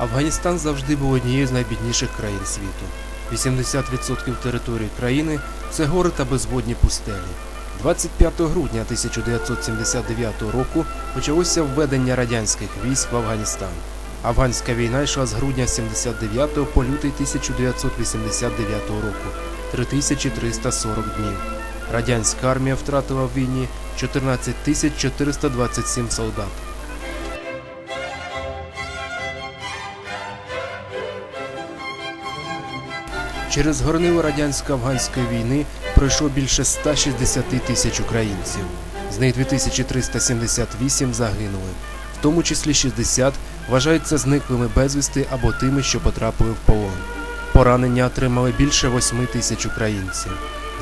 Афганістан завжди був однією з найбідніших країн світу. 80% території країни це гори та безводні пустелі. 25 грудня 1979 року почалося введення радянських військ в Афганістан. Афганська війна йшла з грудня 79 по лютий 1989 року 3340 днів. Радянська армія втратила в війні 14 427 солдат. Через горнило радянсько-афганської війни пройшло більше 160 тисяч українців. З них 2378 загинули, в тому числі 60 вважаються зниклими безвісти або тими, що потрапили в полон. Поранення отримали більше 8 тисяч українців.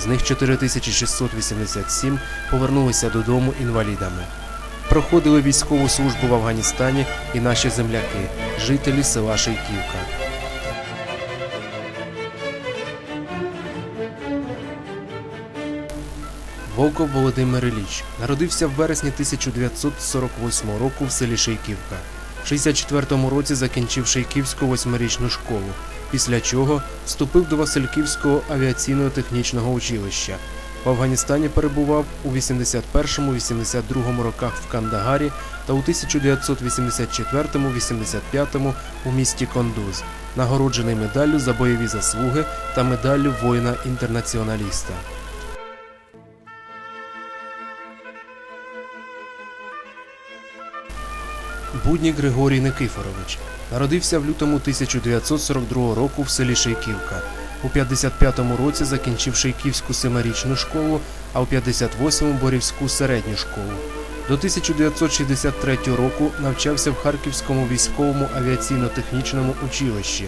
З них 4687 повернулися додому інвалідами. Проходили військову службу в Афганістані і наші земляки, жителі села Шейківка. Волков Володимир Ілліч народився в вересні 1948 року в селі Шейківка. В 64-му році закінчив Шейківську восьмирічну школу, після чого вступив до Васильківського авіаційно-технічного училища. В Афганістані перебував у 81-82 роках в Кандагарі та у 1984-85 у місті Кондуз, нагороджений медаллю за бойові заслуги та медаллю воїна-інтернаціоналіста. Будній Григорій Никифорович народився в лютому 1942 року в селі Шейківка. У 55-му році закінчив Шейківську семирічну школу, а у 58-му Борівську середню школу. До 1963 року навчався в Харківському військовому авіаційно-технічному училищі,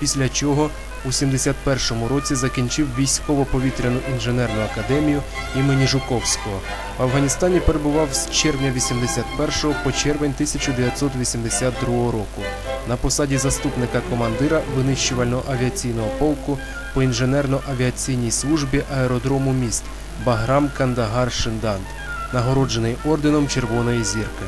після чого у 71-му році закінчив військово-повітряну інженерну академію імені Жуковського. В Афганістані перебував з червня 81-го по червень 1982 року на посаді заступника командира винищувального авіаційного полку по інженерно-авіаційній службі аеродрому міст Баграм Кандагар Шиндант, нагороджений орденом Червоної зірки.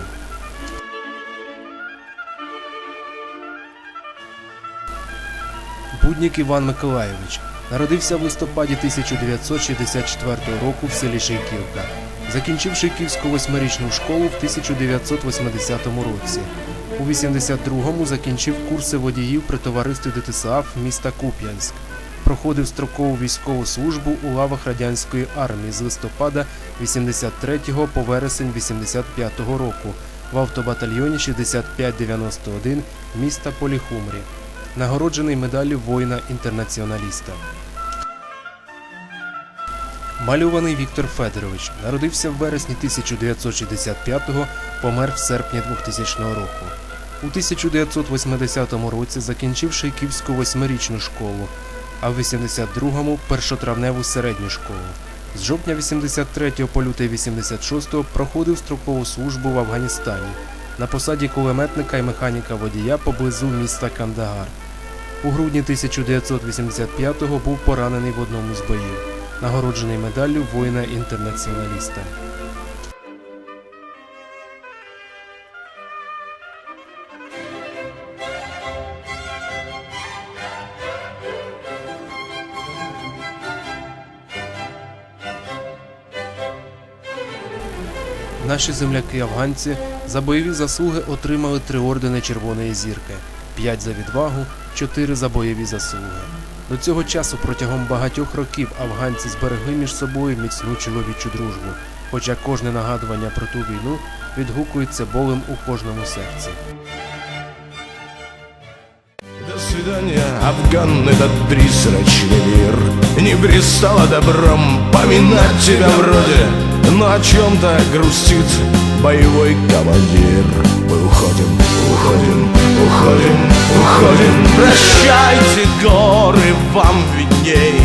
Буднік Іван Миколайович народився в листопаді 1964 року в селі Шейківка. Закінчив Шейківську восьмирічну школу в 1980 році. У 82-му закінчив курси водіїв при товаристві ДТСАФ міста Куп'янськ. Проходив строкову військову службу у лавах радянської армії з листопада 83 по вересень 85 року в автобатальйоні 6591 міста Поліхумрі нагороджений медаллю воїна-інтернаціоналіста. Малюваний Віктор Федорович народився в вересні 1965-го, помер в серпні 2000 року. У 1980 році закінчив Шейківську восьмирічну школу, а в 82-му першотравневу середню школу. З жовтня 83 по лютий 86 проходив строкову службу в Афганістані на посаді кулеметника і механіка водія поблизу міста Кандагар. У грудні 1985-го був поранений в одному з боїв, нагороджений медаллю воїна-інтернаціоналіста. Наші земляки-афганці за бойові заслуги отримали три ордени Червоної зірки, п'ять за відвагу, чотири за бойові заслуги. До цього часу протягом багатьох років афганці зберегли між собою міцну чоловічу дружбу, хоча кожне нагадування про ту війну відгукується болем у кожному серці. До свидания, Афган, этот призрачный мир Не пристало добром поминать тебя вроде Но о чем-то грустит боевой командир Мы уходим, уходим, уходим, уходим Прощайте, горы, вам видней.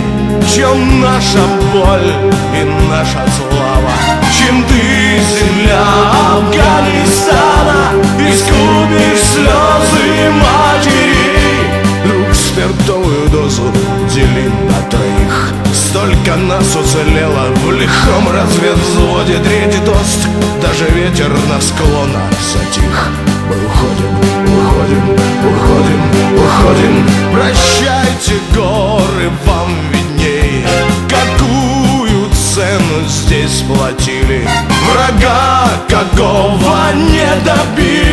Чем наша боль и наша слава? Чем ты, земля Афганистана Искупишь слезы матерей Друг, спиртовую дозу дели на троих. Столько нас уцелело в лихом разведвзводе. Третий тост, даже ветер на склонах затих. Мы уходим, уходим, уходим, уходим. Прощайте, горы, вам видней Какую цену здесь платили. Врага какого не добили.